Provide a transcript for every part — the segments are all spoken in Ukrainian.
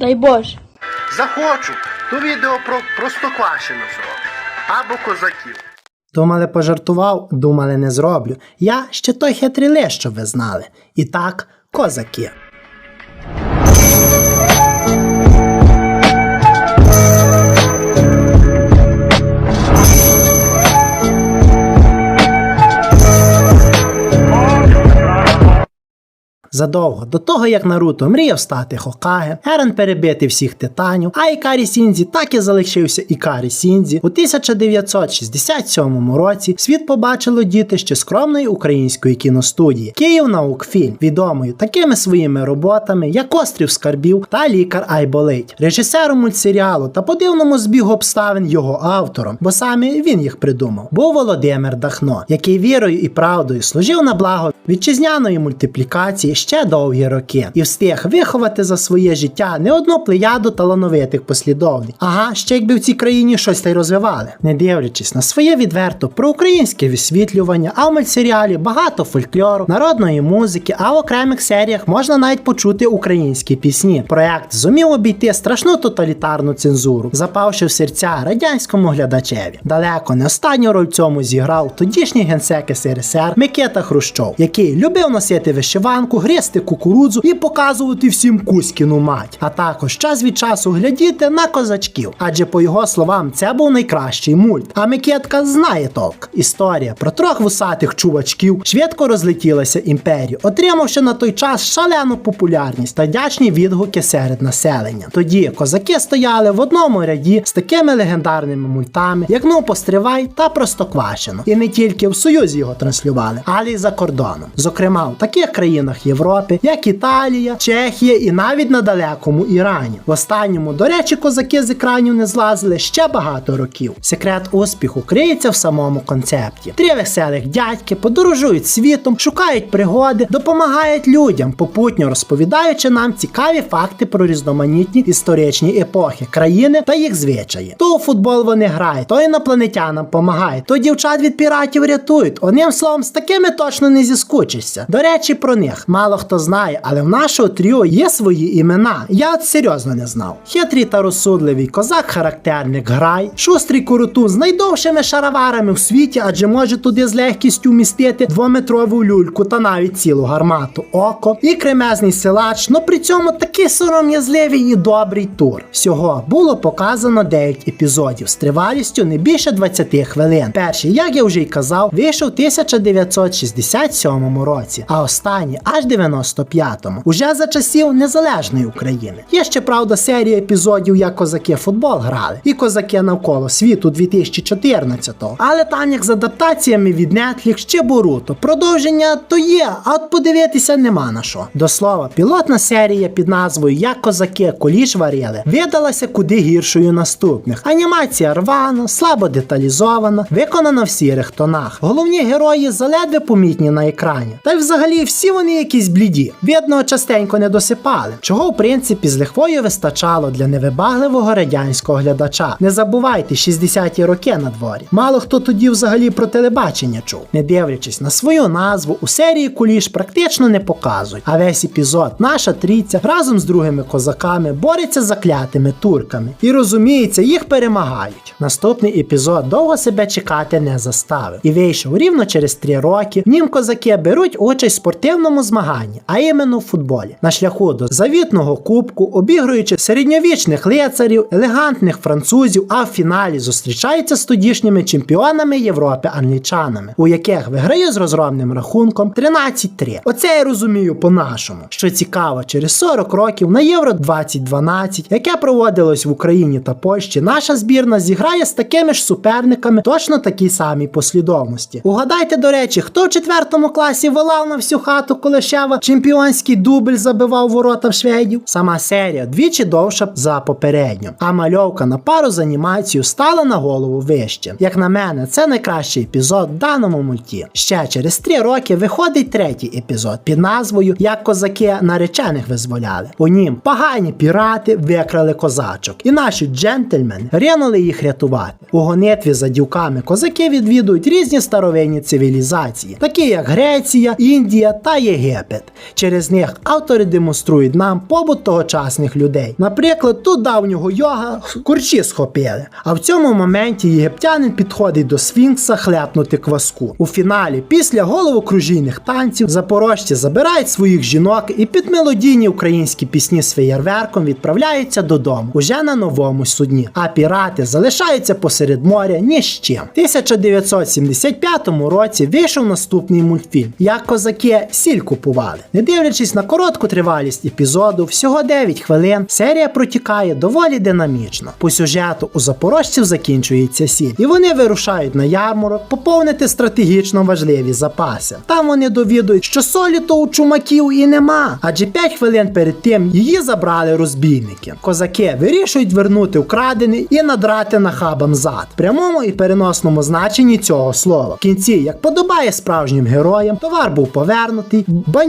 Дай Боже. Захочу, то відео про простоквашино зроблю. Або козаків. Думали, пожартував, думали, не зроблю. Я ще той хитрі що ви знали. І так, козаки. Задовго до того, як Наруто мріяв стати Хокаге, Ерен перебити всіх титанів, а Ікарі Сінзі так і залишився Ікарі Сінзі. У 1967 році світ побачило дітище скромної української кіностудії Київ Наукфільм, відомою такими своїми роботами, як Острів скарбів та Лікар Айболить, режисером мультсеріалу та по дивному збігу обставин його автором, бо саме він їх придумав, був Володимир Дахно, який вірою і правдою служив на благо вітчизняної мультиплікації ще довгі роки і встиг виховати за своє життя не одну плеяду талановитих послідовників. Ага, ще якби в цій країні щось та й розвивали, не дивлячись на своє відверто проукраїнське висвітлювання, а в мультсеріалі багато фольклору, народної музики, а в окремих серіях можна навіть почути українські пісні. Проект зумів обійти страшну тоталітарну цензуру, запавши в серця радянському глядачеві. Далеко не останню роль в цьому зіграв тодішній генсек СРСР Микита Хрущов, який любив носити вишиванку, гризти кукурудзу і показувати всім кузькіну мать, а також час від часу глядіти на козачків. Адже по його словам, це був найкращий мульт. А Микитка знає толк. Історія про трьох вусатих чувачків швидко розлетілася імперію, отримавши на той час шалену популярність та вдячні відгуки серед населення. Тоді козаки стояли в одному ряді з такими легендарними мультами, як Ну постривай та Простоквашино. І не тільки в Союзі його транслювали, але й за кордоном. Зокрема, в таких країнах Європи, як Італія, Чехія і навіть на далекому Ірані. В останньому, до речі, козаки з екранів не злазили ще багато років. Секрет успіху криється в самому концепті. Три веселих дядьки подорожують світом, шукають пригоди, допомагають людям, попутньо розповідаючи нам цікаві факти про різноманітні історичні епохи, країни та їх звичаї. То у футбол вони грають, то інопланетянам помагають, то дівчат від піратів рятують. Одним словом, з такими точно не зіскучишся. До речі, про них мало хто знає, але в нашого тріо є свої імена. Я от серйозно не знав. Хитрий та розсудливий козак, характерник грай, шустрий курутун з найдовшими шароварами в світі, адже може туди з легкістю вмістити двометрову люльку та навіть цілу гармату око, і кремезний силач, но при цьому такий сором'язливий і добрий тур. Всього було показано 9 епізодів з тривалістю не більше 20 хвилин. Перший, як я вже й казав, вийшов у 1967 році, а останній аж 95-му, уже за часів незалежної України. Є ще правда серія епізодів, як козаки футбол грали, і козаки навколо світу 2014-го. Але там як з адаптаціями від Netflix чи Боруто. Продовження то є, а от подивитися нема на що. До слова, пілотна серія під назвою Як козаки коліш варили видалася куди гіршою наступних. Анімація рвана, слабо деталізована, виконана в сірих тонах. Головні герої заледве помітні на екрані. Та й взагалі всі вони якісь бліді. Видно, частенько не досипали, чого в принципі з лихвою вистачало для невибагливого радянського глядача. Не забувайте, 60-ті роки на дворі. Мало хто тоді взагалі про телебачення чув. Не дивлячись на свою назву, у серії Куліш практично не показують. А весь епізод наша трійця разом з другими козаками бореться з заклятими турками. І розуміється, їх перемагають. Наступний епізод довго себе чекати не заставив. І вийшов рівно через три роки. Нім козаки беруть участь в спортивному змаганні, а іменно в футболі. На шляху до завітного кубку, обігруючи середньовічних лицарів, елегантних французів, а в фіналі зустрічаються з тодішніми чемпіонами Європи англічанами, у яких виграє з розгромним рахунком 13-3. Оце я розумію по-нашому. Що цікаво, через 40 років на Євро 2012, яке проводилось в Україні та Польщі, наша збірна зіграє з такими ж суперниками точно такій самій послідовності. Угадайте, до речі, хто в четвертому класі волав на всю хату, коли Шева чемпіонський дубль забивав ворота в шведів? Сама серія двічі довша за попередню, а мальовка на пару з анімацією стала на голову вище. Як на мене, це найкращий епізод в даному мульті. Ще через три роки виходить третій епізод під назвою Як козаки наречених визволяли. У нім погані пірати викрали козачок, і наші джентльмени ринули їх рятувати. У гонитві за дівками козаки відвідують різні старовинні цивілізації, такі як Греція, Індія та Єгипет. Запит. Через них автори демонструють нам побут тогочасних людей. Наприклад, тут давнього йога курчі схопили. А в цьому моменті єгиптянин підходить до сфінкса хлепнути кваску. У фіналі, після головокружійних танців, запорожці забирають своїх жінок і під мелодійні українські пісні з феєрверком відправляються додому уже на новому судні. А пірати залишаються посеред моря ні з чим. В 1975 році вийшов наступний мультфільм. Як козаки сіль купували. Не дивлячись на коротку тривалість епізоду, всього 9 хвилин, серія протікає доволі динамічно. По сюжету у запорожців закінчується сіль, і вони вирушають на ярмарок поповнити стратегічно важливі запаси. Там вони довідують, що солі то у чумаків і нема, адже 5 хвилин перед тим її забрали розбійники. Козаки вирішують вернути украдений і надрати нахабам зад. В прямому і переносному значенні цього слова. В кінці, як подобає справжнім героям, товар був повернутий,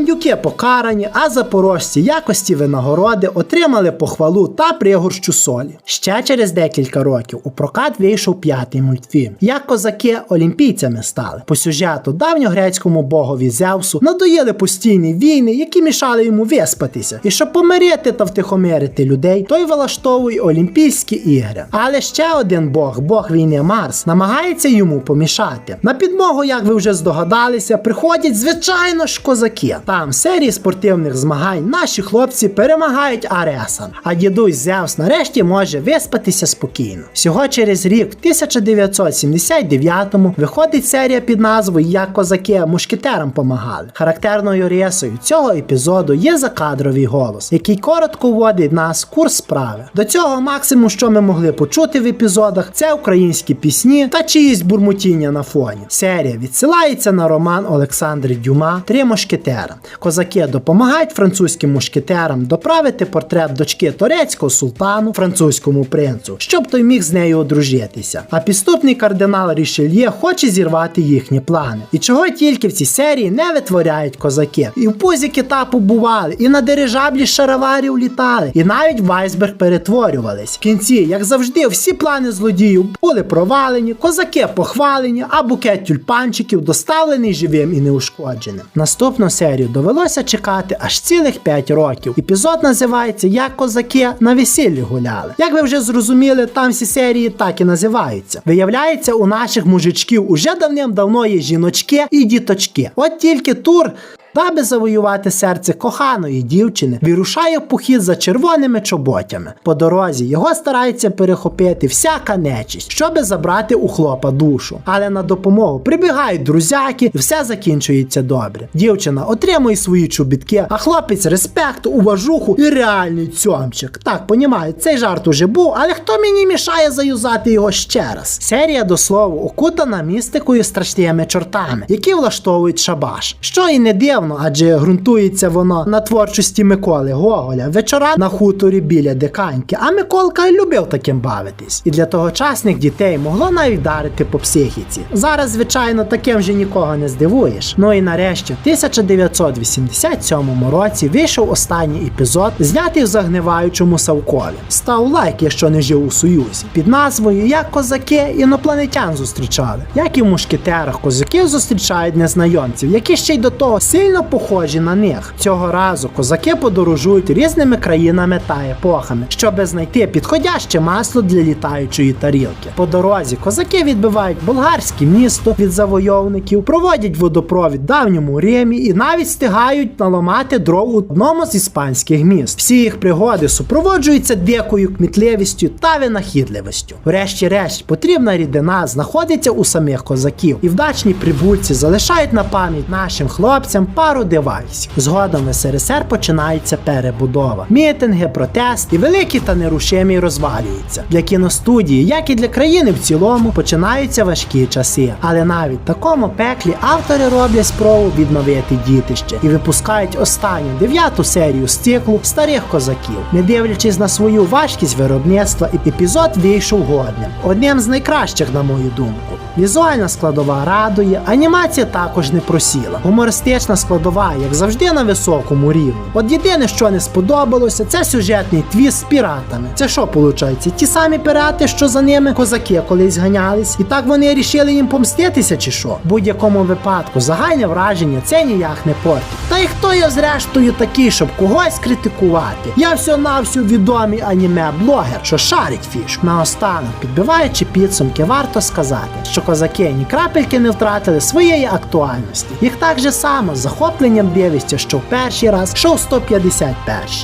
бандюки покарані, а запорожці якості винагороди отримали похвалу та пригорщу солі. Ще через декілька років у прокат вийшов п'ятий мультфільм. Як козаки олімпійцями стали. По сюжету давньогрецькому богові Зевсу надоїли постійні війни, які мішали йому виспатися. І щоб помирити та втихомирити людей, той влаштовує Олімпійські ігри. Але ще один бог, бог війни Марс, намагається йому помішати. На підмогу, як ви вже здогадалися, приходять звичайно ж козаки. Там серії спортивних змагань наші хлопці перемагають Аресан, а дідусь Зевс нарешті може виспатися спокійно. Всього через рік, в 1979-му, виходить серія під назвою Як козаки мушкетерам помагали. Характерною рисою цього епізоду є закадровий голос, який коротко вводить нас в курс справи. До цього максимум, що ми могли почути в епізодах, це українські пісні та чиїсь бурмотіння на фоні. Серія відсилається на роман Олександри Дюма Три мушкетера. Козаки допомагають французьким мушкетерам доправити портрет дочки турецького султану французькому принцу, щоб той міг з нею одружитися. А підступний кардинал Рішельє хоче зірвати їхні плани. І чого тільки в цій серії не витворяють козаки. І в пузі кита побували, і на дирижаблі шароварів літали, і навіть в айсберг перетворювались. В кінці, як завжди, всі плани злодіїв були провалені, козаки похвалені, а букет тюльпанчиків доставлений живим і неушкодженим. Наступну серію довелося чекати аж цілих 5 років. Епізод називається Як козаки на весіллі гуляли. Як ви вже зрозуміли, там всі серії так і називаються. Виявляється, у наших мужичків уже давним-давно є жіночки і діточки. От тільки тур. Даби завоювати серце коханої дівчини, вирушає в похід за червоними чоботями. По дорозі його старається перехопити всяка нечисть, щоби забрати у хлопа душу. Але на допомогу прибігають друзяки, і все закінчується добре. Дівчина отримує свої чобітки, а хлопець респект, уважуху і реальний цьомчик. Так, понімаю, цей жарт уже був, але хто мені мішає заюзати його ще раз? Серія до слова окутана містикою страшними чортами, які влаштовують шабаш. Що і не дивно, адже ґрунтується воно на творчості Миколи Гоголя. Вечора на хуторі біля диканьки. А Миколка любив таким бавитись. І для тогочасних дітей могло навіть вдарити по психіці. Зараз, звичайно, таким вже нікого не здивуєш. Ну і нарешті, в 1987 році вийшов останній епізод, знятий в загниваючому Савкові. Став лайк, якщо не жив у Союзі, під назвою Як козаки інопланетян зустрічали. Як і в мушкетерах козаків зустрічають незнайомців, які ще й до того сильно похожі на них. Цього разу козаки подорожують різними країнами та епохами, щоби знайти підходяще масло для літаючої тарілки. По дорозі козаки відбивають болгарське місто від завойовників, проводять водопровід давньому Римі і навіть встигають наламати дров у одному з іспанських міст. Всі їх пригоди супроводжуються дикою кмітливістю та винахідливістю. Врешті-решт, потрібна рідина знаходиться у самих козаків, і вдачні прибульці залишають на пам'ять нашим хлопцям пару девайсів. Згодом в СРСР починається перебудова. Мітинги, протест і великі та нерушимі розвалюються. Для кіностудії, як і для країни в цілому, починаються важкі часи. Але навіть в такому пеклі автори роблять спробу відновити дітище і випускають останню дев'яту серію з циклу старих козаків. Не дивлячись на свою важкість виробництва, епізод вийшов годним. Одним з найкращих, на мою думку. Візуальна складова радує, анімація також не просіла. Гумористична складова, як завжди, на високому рівні. От єдине, що не сподобалося, це сюжетний твіст з піратами. Це що виходить? Ті самі пірати, що за ними козаки колись ганялись, і так вони рішили їм помститися, чи що? В будь-якому випадку загальне враження це ніяк не портить. Та й хто я зрештою такий, щоб когось критикувати? Я все на всю відомий аніме-блогер, що шарить фішку. Наостанок, підбиваючи підсумки, варто сказати, що козаки ні крапельки не втратили своєї актуальності. Їх так же само з захопленням дивишся, що в перший раз, що в 151.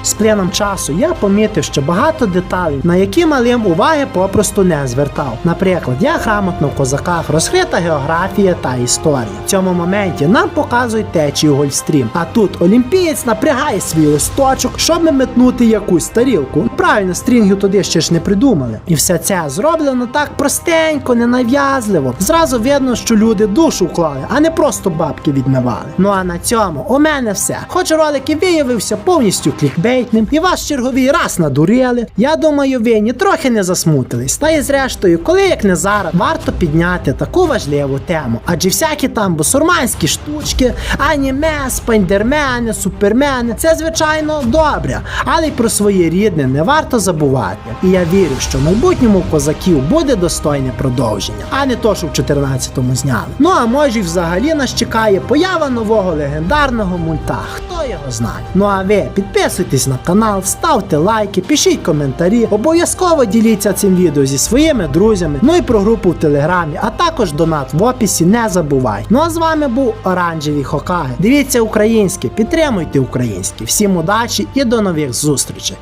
З плином часу я помітив, що багато деталей, на які малим уваги попросту не звертав. Наприклад, як грамотно в козаках розкрита географія та історія. В цьому моменті нам показують течію Гольфстрім. А тут олімпієць напрягає свій листочок, щоб метнути якусь тарілку. Правильно, стрінгів туди ще ж не придумали. І все це зроблено так простенько, ненав'язливо. Зразу видно, що люди душу вклали, а не просто бабки відмивали. Ну а на цьому у мене все. Хоч ролик і виявився повністю клікбейтним, і вас черговий раз надурили. Я думаю, ви ні трохи не засмутились. Та і зрештою, коли як не зараз, варто підняти таку важливу тему. Адже всякі там бусурманські штучки, аніме, спайдермени, супермени це звичайно добре, але й про своє рідне не варто забувати. І я вірю, що в майбутньому козаків буде достойне продовження, а не то, що в 14-му зняли. Ну а може взагалі нас чекає поява нового легендарного мульта. Хто його знає? Ну а ви підписуйтесь на канал, ставте лайки, пишіть коментарі, обов'язково діліться цим відео зі своїми друзями. Ну і про групу в телеграмі, а також донат в описі не забувай. Ну а з вами був Оранжевий Хокаге. Дивіться українське, підтримуйте українське. Всім удачі і до нових зустрічей.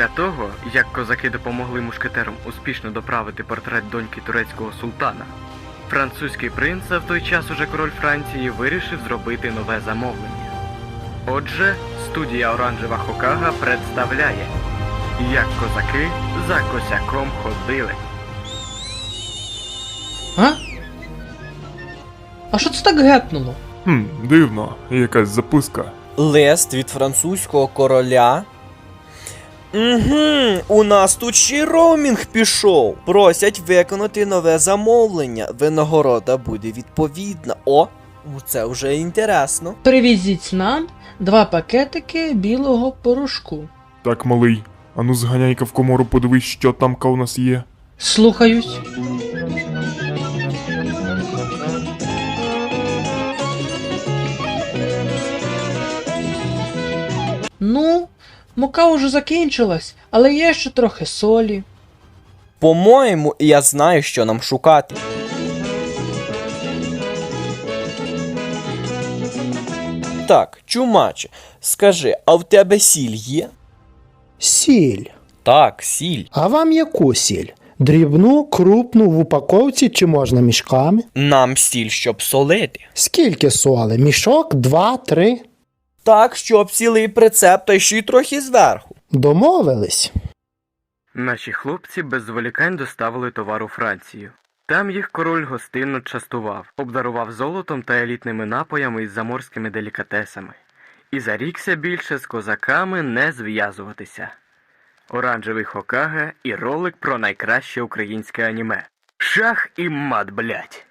Після того, як козаки допомогли мушкетерам успішно доправити портрет доньки турецького султана, французький принц, а в той час уже король Франції, вирішив зробити нове замовлення. Отже, студія Оранжева Хокага представляє, як козаки за косяком ходили. А? А що це так гепнуло? Хм, дивно, якась записка. Лист від французького короля. Угу, у нас тут ще й роумінг пішов. Просять виконати нове замовлення. Винагорода буде відповідна. О, це вже інтересно. Привізіть нам два пакетики білого порошку. Так, малий, ану зганяй-ка в комору, подивись, що тамка у нас є. Слухаюсь. Мука уже закінчилась, але є ще трохи солі. По-моєму, я знаю, що нам шукати. Так, чумаче, скажи, а в тебе сіль є? Сіль. Так, сіль. А вам яку сіль? Дрібну, крупну в упаковці чи можна мішками? Нам сіль, щоб солити. Скільки соли? Мішок, два, три. Так, щоб цілий прицеп, та ще й трохи зверху. Домовились. Наші хлопці без зволікань доставили товар у Францію. Там їх король гостинно частував, обдарував золотом та елітними напоями із заморськими делікатесами. І зарікся більше з козаками не зв'язуватися. Оранжевий Хокаге і ролик про найкраще українське аніме. Шах і мат, блять.